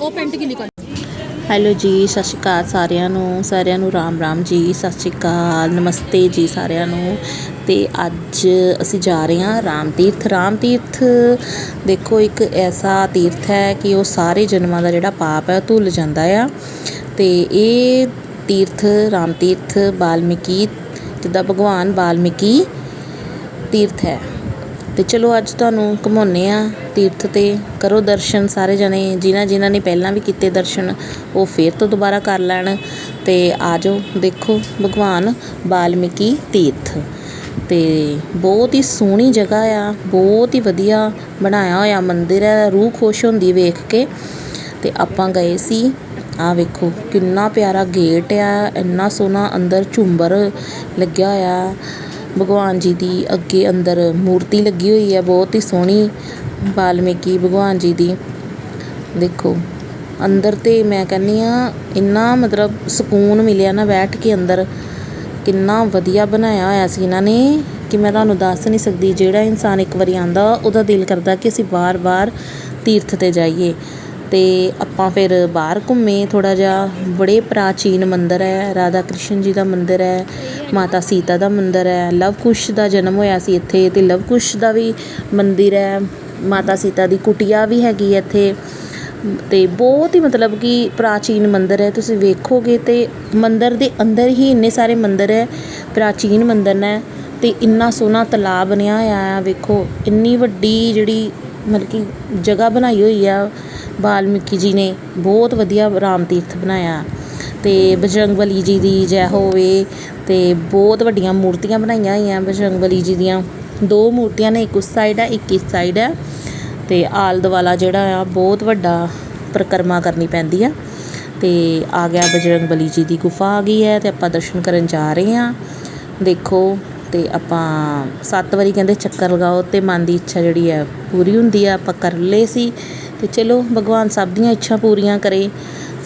ਉਹ ਪੈਂਟ ਕਿੰਨੀ ਕਰ ਹੈਲੋ ਜੀ, ਸਤਿ ਸ਼੍ਰੀ ਅਕਾਲ ਸਾਰਿਆਂ ਨੂੰ ਸਾਰਿਆਂ ਨੂੰ ਰਾਮ ਰਾਮ ਜੀ, ਸਤਿ ਸ਼੍ਰੀ ਅਕਾਲ, ਨਮਸਤੇ ਜੀ ਸਾਰਿਆਂ ਨੂੰ। ਤੇ ਅੱਜ ਅਸੀਂ ਜਾ ਰਹੇ ਹਾਂ ਰਾਮ ਤੀਰਥ। ਰਾਮ ਤੀਰਥ ਦੇਖੋ, ਇੱਕ ਐਸਾ ਤੀਰਥ ਹੈ ਕਿ ਉਹ ਸਾਰੇ ਜਨਮਾਂ ਦਾ ਜਿਹੜਾ ਪਾਪ ਹੈ, ਉਹ ਧੁੱਲ ਜਾਂਦਾ ਆ। ਤੇ ਇਹ ਤੀਰਥ, ਰਾਮ ਤੀਰਥ, ਬਾਲਮੀਕੀ, ਜਿੱਦਾਂ ਭਗਵਾਨ ਬਾਲਮੀਕੀ ਤੀਰਥ ਹੈ। ਅਤੇ ਚਲੋ ਅੱਜ ਤੁਹਾਨੂੰ ਘੁੰਮਾਉਂਦੇ ਹਾਂ ਤੀਰਥ ਤੇ। ਕਰੋ ਦਰਸ਼ਨ ਸਾਰੇ ਜਣੇ, ਜਿਨ੍ਹਾਂ ਜਿਨ੍ਹਾਂ ਨੇ ਪਹਿਲਾਂ ਵੀ ਕੀਤੇ ਦਰਸ਼ਨ, ਉਹ ਫਿਰ ਤੋਂ ਦੁਬਾਰਾ ਕਰ ਲੈਣ। ਅਤੇ ਆ ਜਾਓ, ਦੇਖੋ ਭਗਵਾਨ ਬਾਲਮੀਕੀ ਤੀਰਥ। ਅਤੇ ਬਹੁਤ ਹੀ ਸੋਹਣੀ ਜਗ੍ਹਾ ਆ, ਬਹੁਤ ਹੀ ਵਧੀਆ ਬਣਾਇਆ ਹੋਇਆ ਮੰਦਿਰ ਹੈ, ਰੂਹ ਖੁਸ਼ ਹੁੰਦੀ ਵੇਖ ਕੇ। ਅਤੇ ਆਪਾਂ ਗਏ ਸੀ ਆ ਵੇਖੋ ਕਿੰਨਾ ਪਿਆਰਾ ਗੇਟ ਆ, ਇੰਨਾ ਸੋਹਣਾ ਅੰਦਰ ਝੁੰਬਰ ਲੱਗਿਆ ਹੋਇਆ। ਭਗਵਾਨ ਜੀ ਦੀ ਅੱਗੇ ਅੰਦਰ ਮੂਰਤੀ ਲੱਗੀ ਹੋਈ ਹੈ, ਬਹੁਤ ਹੀ ਸੋਹਣੀ ਬਾਲਮੀਕੀ ਭਗਵਾਨ ਜੀ ਦੀ। ਦੇਖੋ, ਅੰਦਰ ਤੇ ਮੈਂ ਕਹਿੰਨੀ ਆ ਇੰਨਾ ਮਤਲਬ ਸਕੂਨ ਮਿਲਿਆ ਨਾ ਬੈਠ ਕੇ ਅੰਦਰ। ਕਿੰਨਾ ਵਧੀਆ ਬਣਾਇਆ ਹੋਇਆ ਸੀ ਇਹਨਾਂ ਨੇ ਕਿ ਮੈਂ ਤੁਹਾਨੂੰ ਦੱਸ ਨਹੀਂ ਸਕਦੀ, ਜਿਹੜਾ ਇਨਸਾਨ ਇੱਕ ਵਾਰੀ ਆਂਦਾ ਉਹਦਾ ਦਿਲ ਕਰਦਾ ਕਿ ਅਸੀਂ ਬਾਰ-ਬਾਰ ਤੀਰਥ ਤੇ ਜਾਈਏ। ਅਤੇ ਆਪਾਂ ਫਿਰ ਬਾਹਰ ਘੁੰਮੇ, ਥੋੜ੍ਹਾ ਜਿਹਾ ਬੜੇ ਪ੍ਰਾਚੀਨ ਮੰਦਰ ਹੈ, ਰਾਧਾ ਕ੍ਰਿਸ਼ਨ ਜੀ ਦਾ ਮੰਦਰ ਹੈ, ਮਾਤਾ ਸੀਤਾ ਦਾ ਮੰਦਰ ਹੈ, ਲਵ ਕੁਸ਼ ਦਾ ਜਨਮ ਹੋਇਆ ਸੀ ਇੱਥੇ ਅਤੇ ਲਵ ਕੁਸ਼ ਦਾ ਵੀ ਮੰਦਿਰ ਹੈ, ਮਾਤਾ ਸੀਤਾ ਦੀ ਕੁਟੀਆ ਵੀ ਹੈਗੀ ਹੈ ਇੱਥੇ। ਅਤੇ ਬਹੁਤ ਹੀ ਮਤਲਬ ਕਿ ਪ੍ਰਾਚੀਨ ਮੰਦਰ ਹੈ, ਤੁਸੀਂ ਵੇਖੋਗੇ ਤੇ ਮੰਦਰ ਦੇ ਅੰਦਰ ਹੀ ਇੰਨੇ ਸਾਰੇ ਮੰਦਰ ਹੈ, ਪ੍ਰਾਚੀਨ ਮੰਦਰ ਨੇ ਅਤੇ ਇੰਨਾ ਸੋਹਣਾ ਤਲਾਬ ਬਣਿਆ ਹੋਇਆ ਆ ਵੇਖੋ, ਇੰਨੀ ਵੱਡੀ ਜਿਹੜੀ ਮਤਲਬ ਕਿ ਜਗ੍ਹਾ ਬਣਾਈ ਹੋਈ ਆ ਵਾਲਮੀਕੀ ਜੀ ਨੇ। ਬਹੁਤ ਵਧੀਆ ਰਾਮ ਤੀਰਥ ਬਣਾਇਆ। ਤੇ ਬਜਰੰਗਬਲੀ ਜੀ ਦੀ ਜੈ ਹੋਵੇ ਅਤੇ ਬਹੁਤ ਵੱਡੀਆਂ ਮੂਰਤੀਆਂ ਬਣਾਈਆਂ ਹੋਈਆਂ ਬਜਰੰਗਬਲੀ ਜੀ ਦੀਆਂ। ਦੋ ਮੂਰਤੀਆਂ ਨੇ, ਇੱਕ ਉਸ ਸਾਈਡ ਹੈ ਇੱਕ ਇਸ ਸਾਈਡ ਹੈ ਅਤੇ ਆਲ ਦੁਆਲਾ ਜਿਹੜਾ ਆ, ਬਹੁਤ ਵੱਡਾ ਪਰਿਕਰਮਾ ਕਰਨੀ ਪੈਂਦੀ ਆ। ਤੇ ਆ ਗਿਆ ਬਜਰੰਗ ਬਲੀ ਜੀ ਦੀ ਗੁਫਾ ਆ ਗਈ ਹੈ ਤੇ ਆਪਾਂ ਦਰਸ਼ਨ ਕਰਨ ਜਾ ਰਹੇ ਹਾਂ। ਦੇਖੋ ਅਤੇ ਆਪਾਂ ਸੱਤ ਵਾਰੀ ਕਹਿੰਦੇ ਚੱਕਰ ਲਗਾਓ ਅਤੇ ਮਨ ਦੀ ਇੱਛਾ ਜਿਹੜੀ ਹੈ ਪੂਰੀ ਹੁੰਦੀ ਆ, ਆਪਾਂ ਕਰ ਲਏ ਸੀ। ਅਤੇ ਚਲੋ, ਭਗਵਾਨ ਸਭ ਦੀਆਂ ਇੱਛਾ ਪੂਰੀਆਂ ਕਰੇ।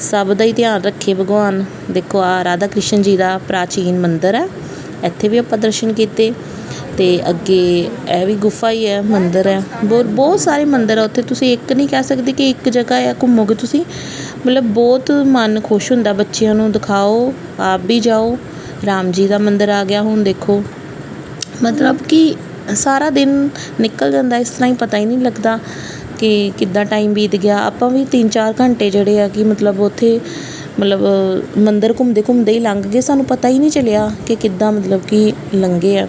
ਸਭ ਦਾ ਹੀ ਧਿਆਨ ਰੱਖੇ ਭਗਵਾਨ। ਦੇਖੋ, ਆ ਰਾਧਾ ਕ੍ਰਿਸ਼ਨ ਜੀ ਦਾ ਪ੍ਰਾਚੀਨ ਮੰਦਿਰ ਹੈ। ਇੱਥੇ ਵੀ ਆਪਾਂ ਦਰਸ਼ਨ ਕੀਤੇ। ਅਤੇ ਅੱਗੇ ਇਹ ਵੀ ਗੁਫਾ ਹੀ ਹੈ, ਮੰਦਿਰ ਹੈ। ਬਹੁਤ ਬਹੁਤ ਸਾਰੇ ਮੰਦਿਰ ਆ ਉੱਥੇ। ਤੁਸੀਂ ਇੱਕ ਨਹੀਂ ਕਹਿ ਸਕਦੇ ਕਿ ਇੱਕ ਜਗ੍ਹਾ ਆ ਘੁੰਮੋਗੇ ਤੁਸੀਂ। ਮਤਲਬ ਬਹੁਤ ਮਨ ਖੁਸ਼ ਹੁੰਦਾ ਬੱਚਿਆਂ ਨੂੰ ਦਿਖਾਓ। ਆਪ ਵੀ ਜਾਓ। ਰਾਮ ਜੀ ਦਾ ਮੰਦਿਰ ਆ ਗਿਆ ਹੁਣ, ਦੇਖੋ। ਮਤਲਬ ਕਿ ਸਾਰਾ ਦਿਨ ਨਿਕਲ ਜਾਂਦਾ, ਇਸ ਤਰ੍ਹਾਂ ਹੀ ਪਤਾ ਹੀ ਨਹੀਂ ਲੱਗਦਾ ਕਿ ਕਿੱਦਾਂ ਟਾਈਮ ਬੀਤ ਗਿਆ। ਆਪਾਂ ਵੀ 3-4 ਘੰਟੇ ਜਿਹੜੇ ਆ ਕਿ ਮਤਲਬ ਉੱਥੇ ਮਤਲਬ ਮੰਦਰ ਘੁੰਮਦੇ ਘੁੰਮਦੇ ਹੀ ਲੰਘ ਗਏ, ਸਾਨੂੰ ਪਤਾ ਹੀ ਨਹੀਂ ਚੱਲਿਆ ਕਿ ਕਿੱਦਾਂ ਮਤਲਬ ਕਿ ਲੰਘੇ ਆ।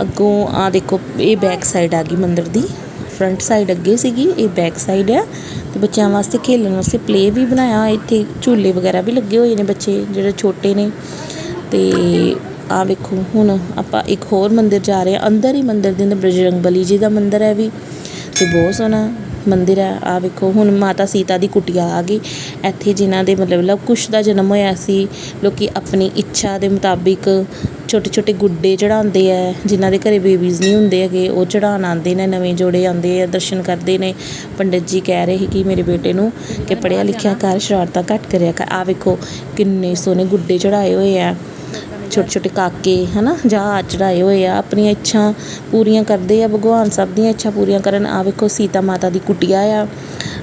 ਅੱਗੋਂ ਆ ਦੇਖੋ, ਇਹ ਬੈਕ ਸਾਈਡ ਆ ਗਈ ਮੰਦਰ ਦੀ ਫਰੰਟ ਸਾਈਡ ਅੱਗੇ ਸੀਗੀ, ਇਹ ਬੈਕ ਸਾਈਡ ਆ। ਤੇ ਬੱਚਿਆਂ ਵਾਸਤੇ ਖੇਲਣ ਵਾਸਤੇ ਪਲੇ ਵੀ ਬਣਾਇਆ, ਇੱਥੇ ਝੂਲੇ ਵਗੈਰਾ ਵੀ ਲੱਗੇ ਹੋਏ ਨੇ ਬੱਚੇ, ਜਿਹੜੇ ਛੋਟੇ ਨੇ। ਤੇ ਆ ਵੇਖੋ, ਹੁਣ ਆਪਾਂ ਇੱਕ ਹੋਰ ਮੰਦਿਰ ਜਾ ਰਹੇ ਹਾਂ। ਅੰਦਰ ਹੀ ਮੰਦਿਰ ਦੇ ਅੰਦਰ ਬਜਰੰਗ ਬਲੀ ਜੀ ਦਾ ਮੰਦਿਰ ਹੈ ਵੀ। ਤੇ ਬਹੁਤ ਸੋਹਣਾ ਮੰਦਿਰ ਹੈ। ਆ ਵੇਖੋ, ਹੁਣ ਮਾਤਾ ਸੀਤਾ ਦੀ ਕੁਟੀਆ ਆ ਗਈ। ਇੱਥੇ ਜਿਨ੍ਹਾਂ ਦੇ ਮਤਲਬ ਲਵ ਕੁਸ਼ ਦਾ ਜਨਮ ਹੋਇਆ ਸੀ, ਲੋਕੀ ਆਪਣੀ ਇੱਛਾ ਦੇ ਮੁਤਾਬਿਕ ਛੋਟੇ ਛੋਟੇ ਗੁੱਡੇ ਚੜਾਉਂਦੇ ਆ, ਜਿਨ੍ਹਾਂ ਦੇ ਘਰੇ ਬੇਬੀਜ਼ ਨਹੀਂ ਹੁੰਦੇ ਹੈਗੇ, ਉਹ ਚੜਾਉਣ ਆਉਂਦੇ ਨੇ, ਨਵੇਂ ਜੋੜੇ ਆਉਂਦੇ ਆ, ਦਰਸ਼ਨ ਕਰਦੇ ਨੇ। ਪੰਡਿਤ ਜੀ ਕਹਿ ਰਹੇ ਸੀ ਕਿ ਮੇਰੇ ਬੇਟੇ ਨੂੰ ਕਿ ਪੜਿਆ ਲਿਖਿਆ ਕਰ, ਸ਼ਰਾਰਤਾਂ ਘੱਟ ਕਰਿਆ ਕਰ। ਆ ਵੇਖੋ, ਕਿੰਨੇ ਸੋਹਣੇ ਗੁੱਡੇ ਚੜਾਏ ਹੋਏ ਆ। ਛੋਟੇ ਛੋਟੇ ਕਾਕੇ, ਹਨਾ, ਜਾਂ ਚੜਾਏ ਹੋਏ ਆ, ਆਪਣੀਆਂ ਇੱਛਾ ਪੂਰੀਆਂ ਕਰਦੇ ਆ, ਭਗਵਾਨ ਸਭ ਦੀਆਂ ਇੱਛਾ ਪੂਰੀਆਂ ਕਰਨ। ਆ ਵੇਖੋ, ਸੀਤਾ ਮਾਤਾ ਦੀ ਕੁਟੀਆ ਆ,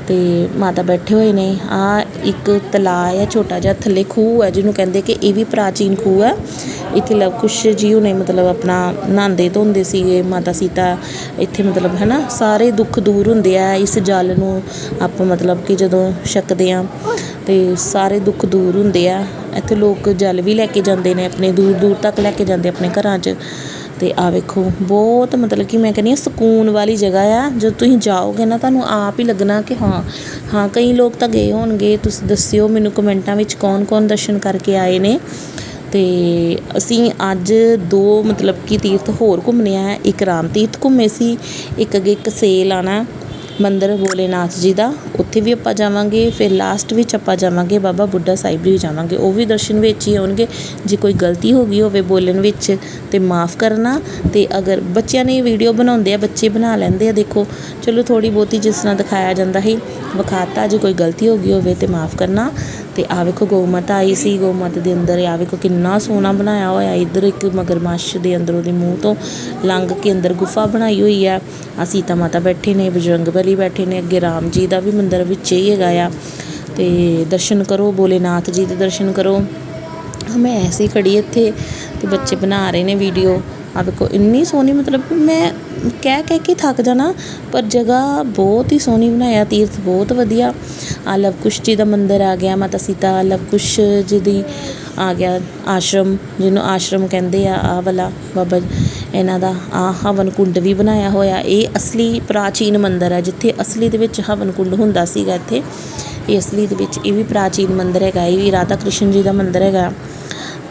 ਤੇ ਮਾਤਾ ਬੈਠੇ ਹੋਏ ਨੇ। ਆ ਇੱਕ ਤਲਾਅ ਆ, ਛੋਟਾ ਜਿਹਾ ਥੱਲੇ ਖੂਹ ਹੈ ਜਿਹਨੂੰ ਕਹਿੰਦੇ ਕਿ ਇਹ ਵੀ ਪ੍ਰਾਚੀਨ ਖੂਹ ਹੈ ਇੱਥੇ ਲਵ ਕੁਸ਼ ਜੀ ਉਹਨੇ ਮਤਲਬ ਆਪਣਾ ਨਹਾਉਂਦੇ ਧੋਂਦੇ ਸੀਗੇ, ਮਾਤਾ ਸੀਤਾ ਇੱਥੇ ਮਤਲਬ ਹੈ ਨਾ ਸਾਰੇ ਦੁੱਖ ਦੂਰ ਹੁੰਦੇ ਆ। ਇਸ ਜਲ ਨੂੰ ਆਪਾਂ ਮਤਲਬ ਕਿ ਜਦੋਂ ਛਕਦੇ ਆ। ਅਤੇ ਸਾਰੇ ਦੁੱਖ ਦੂਰ ਹੁੰਦੇ ਆ। ਇੱਥੇ ਲੋਕ ਜਲ ਵੀ ਲੈ ਕੇ ਜਾਂਦੇ ਨੇ ਆਪਣੇ, ਦੂਰ ਦੂਰ ਤੱਕ ਲੈ ਕੇ ਜਾਂਦੇ ਆਪਣੇ ਘਰਾਂ 'ਚ। ਅਤੇ ਆਹ ਵੇਖੋ, ਬਹੁਤ ਮਤਲਬ ਕਿ ਮੈਂ ਕਹਿੰਦੀ ਹਾਂ ਸਕੂਨ ਵਾਲੀ ਜਗ੍ਹਾ ਆ। ਜਦੋਂ ਤੁਸੀਂ ਜਾਓਗੇ ਨਾ, ਤੁਹਾਨੂੰ ਆਪ ਹੀ ਲੱਗਣਾ ਕਿ ਹਾਂ ਹਾਂ ਕਈ ਲੋਕ ਤਾਂ ਗਏ ਹੋਣਗੇ। ਤੁਸੀਂ ਦੱਸਿਓ ਮੈਨੂੰ ਕਮੈਂਟਾਂ ਵਿੱਚ ਕੌਣ-ਕੌਣ ਦਰਸ਼ਨ ਕਰਕੇ ਆਏ ਨੇ। ਅਤੇ ਅਸੀਂ ਅੱਜ ਦੋ ਮਤਲਬ ਕਿ ਤੀਰਥ ਹੋਰ ਘੁੰਮਣੇ ਆ। ਇੱਕ ਰਾਮ ਤੀਰਥ ਘੁੰਮੇ ਸੀ, ਇੱਕ ਅੱਗੇ ਕਸੇਲ ਸੇਲ ਆਣਾ। ਮੰਦਿਰ ਭੋਲੇਨਾਥ ਜੀ ਦਾ, ਉੱਥੇ ਵੀ ਆਪਾਂ ਜਾਵਾਂਗੇ, ਫਿਰ ਲਾਸਟ ਵਿੱਚ ਆਪਾਂ ਜਾਵਾਂਗੇ, ਬਾਬਾ ਬੁੱਢਾ ਸਾਹਿਬ ਵੀ ਜਾਵਾਂਗੇ। ਉਹ ਵੀ ਦਰਸ਼ਨ ਵਿੱਚ ਹੀ ਹੋਣਗੇ ਜੇ ਕੋਈ ਗਲਤੀ ਹੋ ਗਈ ਹੋਵੇ ਬੋਲਣ ਵਿੱਚ, ਤੇ ਮਾਫ ਕਰਨਾ। ਤੇ ਅਗਰ ਬੱਚਿਆਂ ਨੇ ਵੀਡੀਓ ਬਣਾਉਂਦੇ ਆ, ਬੱਚੇ ਬਣਾ ਲੈਂਦੇ ਆ, ਦੇਖੋ। ਚਲੋ ਥੋੜੀ ਬਹੁਤੀ ਜਿਸ ਤਰ੍ਹਾਂ ਦਿਖਾਇਆ ਜਾਂਦਾ ਹੈ ਵਿਖਾਤਾ। ਜੇ ਕੋਈ ਗਲਤੀ ਹੋ ਗਈ ਹੋਵੇ ਤੇ ਮਾਫ ਕਰਨਾ। ਤੇ ਆ ਵੇਖੋ ਗਊ ਮਾਤਾ ਆਈ ਸੀ ਗਊ ਮਾਤਾ ਦੇ ਅੰਦਰ ਆ ਵੇਖੋ ਕਿੰਨਾ ਸੋਹਣਾ ਬਣਾਇਆ ਹੋਇਆ। ਇੱਧਰ ਇੱਕ ਮਗਰਮੱਛ ਦੇ ਅੰਦਰ ਉਹਦੇ ਮੂੰਹ ਤੋਂ ਲੰਘ ਕੇ ਅੰਦਰ ਗੁਫਾ ਬਣਾਈ ਹੋਈ ਆ। ਆ ਸੀਤਾ ਮਾਤਾ ਬੈਠੇ ਨੇ, ਬਜਰੰਗ ਬਲੀ ਬੈਠੇ ਨੇ ਅੱਗੇ ਰਾਮ ਜੀ ਦਾ ਵੀ ਮੰਦਿਰ ਵਿੱਚ ਹੀ ਹੈਗਾ ਆ। ਤੇ ਦਰਸ਼ਨ ਕਰੋ, ਭੋਲੇਨਾਥ ਜੀ ਦੇ ਦਰਸ਼ਨ ਕਰੋ। ਮੈਂ ਐਸੀ ਖੜੀ ਇੱਥੇ ਤੇ ਬੱਚੇ ਬਣਾ ਰਹੇ ਨੇ ਵੀਡੀਓ ਆ ਵੇਖੋ ਇੰਨੀ ਸੋਹਣੀ ਮਤਲਬ ਕਿ ਮੈਂ ਕਹਿ ਕਹਿ ਕੇ ਥੱਕ ਜਾਣਾ, ਪਰ ਜਗ੍ਹਾ ਬਹੁਤ ਹੀ ਸੋਹਣੀ ਬਣਾਇਆ, ਤੀਰਥ ਬਹੁਤ ਵਧੀਆ। ਆ ਲਵਕੁਸ਼ ਜੀ ਦਾ ਮੰਦਿਰ ਆ ਗਿਆ, ਮਾਤਾ ਸੀਤਾ ਲਵਕੁਸ਼ ਜੀ ਦੀ ਆ ਗਿਆ ਆਸ਼ਰਮ, ਜਿਹਨੂੰ ਆਸ਼ਰਮ ਕਹਿੰਦੇ ਆ ਆ ਵਾਲਾ ਬਾਬਾ ਇਹਨਾਂ ਦਾ ਆ ਹਵਨ ਕੁੰਡ ਵੀ ਬਣਾਇਆ ਹੋਇਆ। ਇਹ ਅਸਲੀ ਪ੍ਰਾਚੀਨ ਮੰਦਿਰ ਹੈ ਜਿੱਥੇ ਅਸਲੀ ਦੇ ਵਿੱਚ ਹਵਨ ਕੁੰਡ ਹੁੰਦਾ ਸੀਗਾ ਇੱਥੇ। ਇਹ ਅਸਲੀ ਦੇ ਵਿੱਚ ਇਹ ਵੀ ਪ੍ਰਾਚੀਨ ਮੰਦਿਰ ਹੈਗਾ, ਇਹ ਵੀ ਰਾਧਾ ਕ੍ਰਿਸ਼ਨ ਜੀ ਦਾ ਮੰਦਿਰ ਹੈਗਾ।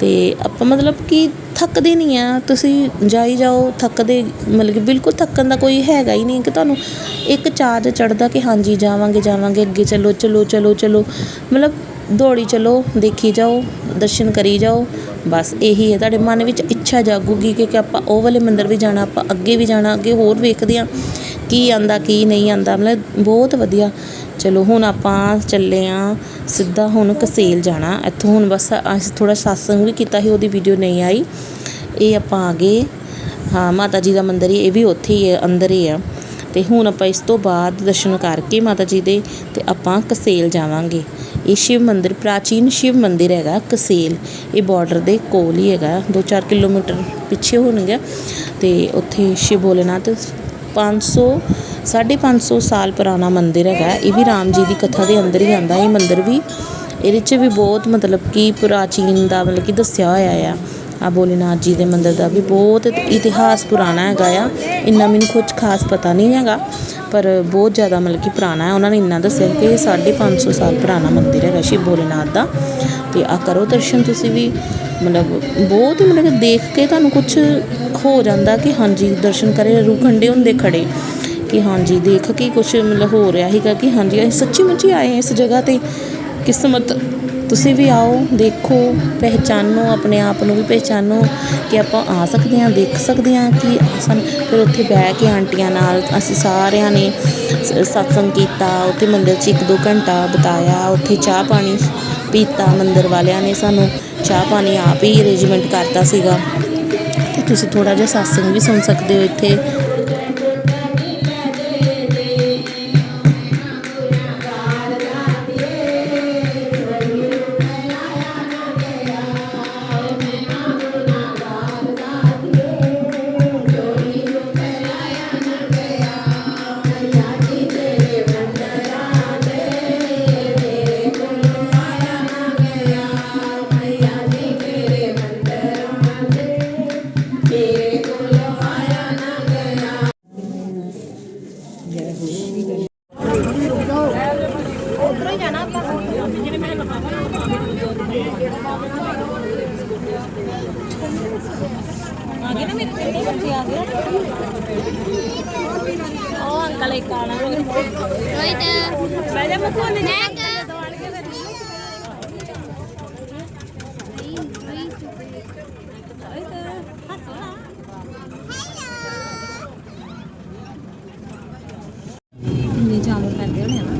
ਅਤੇ ਆਪਾਂ ਮਤਲਬ ਕਿ ਥੱਕਦੇ ਨਹੀਂ ਆ। ਤੁਸੀਂ ਜਾਈ ਜਾਓ, ਥੱਕਦੇ, ਮਤਲਬ ਕਿ ਬਿਲਕੁਲ ਥੱਕਣ ਦਾ ਕੋਈ ਹੈਗਾ ਹੀ ਨਹੀਂ ਕਿ ਤੁਹਾਨੂੰ ਇੱਕ ਚਾਰਜ ਚੜ੍ਹਦਾ ਕਿ ਹਾਂਜੀ ਜਾਵਾਂਗੇ ਜਾਵਾਂਗੇ, ਅੱਗੇ ਚੱਲੋ, ਚਲੋ ਚਲੋ ਚਲੋ। ਮਤਲਬ ਦੌੜੀ ਚਲੋ, ਦੇਖੀ ਜਾਓ, ਦਰਸ਼ਨ ਕਰੀ ਜਾਓ। ਬਸ ਇਹੀ ਹੈ, ਤੁਹਾਡੇ ਮਨ ਵਿੱਚ ਇੱਛਾ ਜਾਗੂਗੀ ਕਿ ਆਪਾਂ ਉਹ ਵਾਲੇ ਮੰਦਿਰ ਵੀ ਜਾਣਾ, ਆਪਾਂ ਅੱਗੇ ਵੀ ਜਾਣਾ, ਅੱਗੇ ਹੋਰ ਵੇਖਦੇ ਹਾਂ ਕੀ ਆਂਦਾ, ਕੀ ਨਹੀਂ ਆਂਦਾ। ਮਤਲਬ ਬਹੁਤ ਵਧੀਆ। ਚਲੋ ਹੁਣ ਆਪਾਂ ਚੱਲੇ ਆ ਸਿੱਧਾ ਹੁਣ ਕਸੇਲ ਜਾਣਾ। ਇੱਥੋਂ ਹੁਣ ਬਸ ਅਸੀਂ ਥੋੜਾ satsang ਵੀ ਕੀਤਾ ਸੀ, ਉਹਦੀ ਵੀਡੀਓ ਨਹੀਂ ਆਈ। ਇਹ ਆਪਾਂ ਆ ਗਏ। ਹਾਂ, ਮਾਤਾ ਜੀ ਦਾ ਮੰਦਿਰ ਹੀ, ਇਹ ਵੀ ਉੱਥੇ ਹੀ ਹੈ, ਅੰਦਰ ਹੀ ਆ। ਤੇ ਹੁਣ ਆਪਾਂ ਇਸ ਤੋਂ ਬਾਅਦ ਦਰਸ਼ਨ ਕਰਕੇ ਮਾਤਾ ਜੀ ਦੇ ਤੇ ਆਪਾਂ ਕਸੇਲ ਜਾਵਾਂਗੇ। ਇਹ ਸ਼ਿਵ ਮੰਦਿਰ, ਪ੍ਰਾਚੀਨ ਸ਼ਿਵ ਮੰਦਿਰ ਹੈਗਾ ਕਸੇਲ। ਇਹ ਬਾਰਡਰ ਦੇ ਕੋਲ ਹੀ ਹੈਗਾ 2-4 ਕਿਲੋਮੀਟਰ ਪਿੱਛੇ ਹੋਣਗੇ। ਤੇ ਉੱਥੇ ਸ਼ਿਵ ਭੋਲੇਨਾਥ 500 550 ਸਾਲ ਪੁਰਾਣਾ ਮੰਦਿਰ ਹੈਗਾ। ਇਹ ਵੀ ਰਾਮ ਜੀ ਦੀ ਕਥਾ ਦੇ ਅੰਦਰ ਹੀ ਆਂਦਾ ਇਹ ਮੰਦਿਰ ਵੀ ਇਹਦੇ 'ਚ ਵੀ ਬਹੁਤ ਮਤਲਬ ਕਿ ਪ੍ਰਾਚੀਨ ਦਾ ਮਤਲਬ ਕਿ ਦੱਸਿਆ ਹੋਇਆ ਆ। ਆ ਭੋਲੇਨਾਥ ਜੀ ਦੇ ਮੰਦਿਰ ਦਾ ਵੀ ਬਹੁਤ ਇਤਿਹਾਸ ਪੁਰਾਣਾ ਹੈਗਾ ਆ। ਇੰਨਾ ਮੈਨੂੰ ਕੁਝ ਖਾਸ ਪਤਾ ਨਹੀਂ ਹੈਗਾ, ਪਰ ਬਹੁਤ ਜ਼ਿਆਦਾ ਮਤਲਬ ਕਿ ਪੁਰਾਣਾ ਹੈ। ਉਹਨਾਂ ਨੇ ਇੰਨਾ ਦੱਸਿਆ ਕਿ ਇਹ 550 ਸਾਲ ਪੁਰਾਣਾ ਮੰਦਿਰ ਹੈਗਾ ਸ਼ਿਵ ਭੋਲੇਨਾਥ ਦਾ। ਤੇ ਆ ਕਰੋ ਦਰਸ਼ਨ ਤੁਸੀਂ ਵੀ। ਮਤਲਬ ਬਹੁਤ ਹੀ ਮਤਲਬ ਕਿ ਦੇਖ ਕੇ ਤੁਹਾਨੂੰ ਕੁਝ ਹੋ ਜਾਂਦਾ ਕਿ ਹਾਂਜੀ, ਦਰਸ਼ਨ ਕਰੇ, ਰੂਹ ਖੰਡੇ ਹੁੰਦੇ ਖੜੇ। ਕਿ ਹਾਂਜੀ, ਦੇਖ ਕੇ ਕੁਝ ਮਤਲਬ ਹੋ ਰਿਹਾ ਸੀਗਾ ਕਿ ਹਾਂਜੀ, ਅਸੀਂ ਸੱਚੀ ਮੁੱਚੀ ਆਏ ਹਾਂ ਇਸ ਜਗ੍ਹਾ ਤੇ। ਕਿਸਮਤ, ਤੁਸੀਂ ਵੀ ਆਓ, ਦੇਖੋ, ਪਹਿਚਾਨੋ, ਆਪਣੇ ਆਪ ਨੂੰ ਵੀ ਪਹਿਚਾਨੋ ਕਿ ਆਪਾਂ ਆ ਸਕਦੇ ਹਾਂ, ਦੇਖ ਸਕਦੇ ਹਾਂ ਕਿ ਸਾਨੂੰ ਫਿਰ ਉੱਥੇ ਬਹਿ ਕੇ ਆਂਟੀਆਂ ਨਾਲ ਅਸੀਂ ਸਾਰਿਆਂ ਨੇ ਸ- ਸਤਸੰਗ ਕੀਤਾ, ਉੱਥੇ ਮੰਦਿਰ 'ਚ ਇੱਕ ਦੋ ਘੰਟਾ ਬਿਤਾਇਆ, ਉੱਥੇ ਚਾਹ ਪਾਣੀ ਪੀਤਾ, ਮੰਦਿਰ ਵਾਲਿਆਂ ਨੇ ਸਾਨੂੰ ਚਾਹ ਪਾਣੀ ਆਪ ਹੀ ਅਰੇਂਜਮੈਂਟ ਕਰਤਾ ਸੀਗਾ। ਤੇ ਤੁਸੀਂ ਥੋੜਾ ਜਿਹਾ ਸਤਸੰਗ ਵੀ ਸੁਣ ਸਕਦੇ ਹੋ ਇੱਥੇ। ਉਹ ਅੰਕਲ ਇੱਕ ਆਣਾ Right there. ਬਹਿ ਜਾ ਮੱਥਾ Neck. ਨਹੀਂ ਚਾਵਲ ਪੈਂਦੇ ਹੋਣੇ ਆ ਨਾ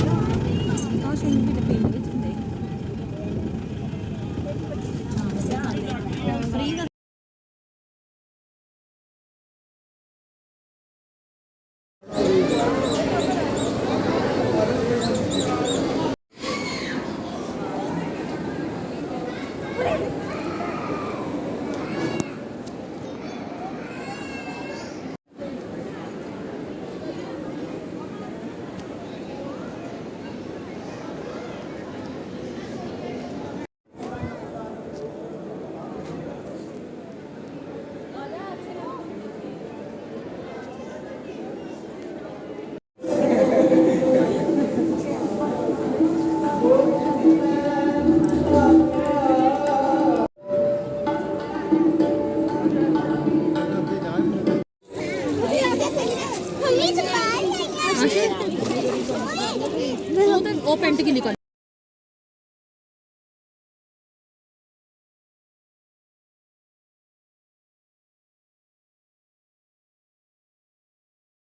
ਉਹ ਤੇ ਉਹ ਪੈਂਟ ਗਿੱਲੀ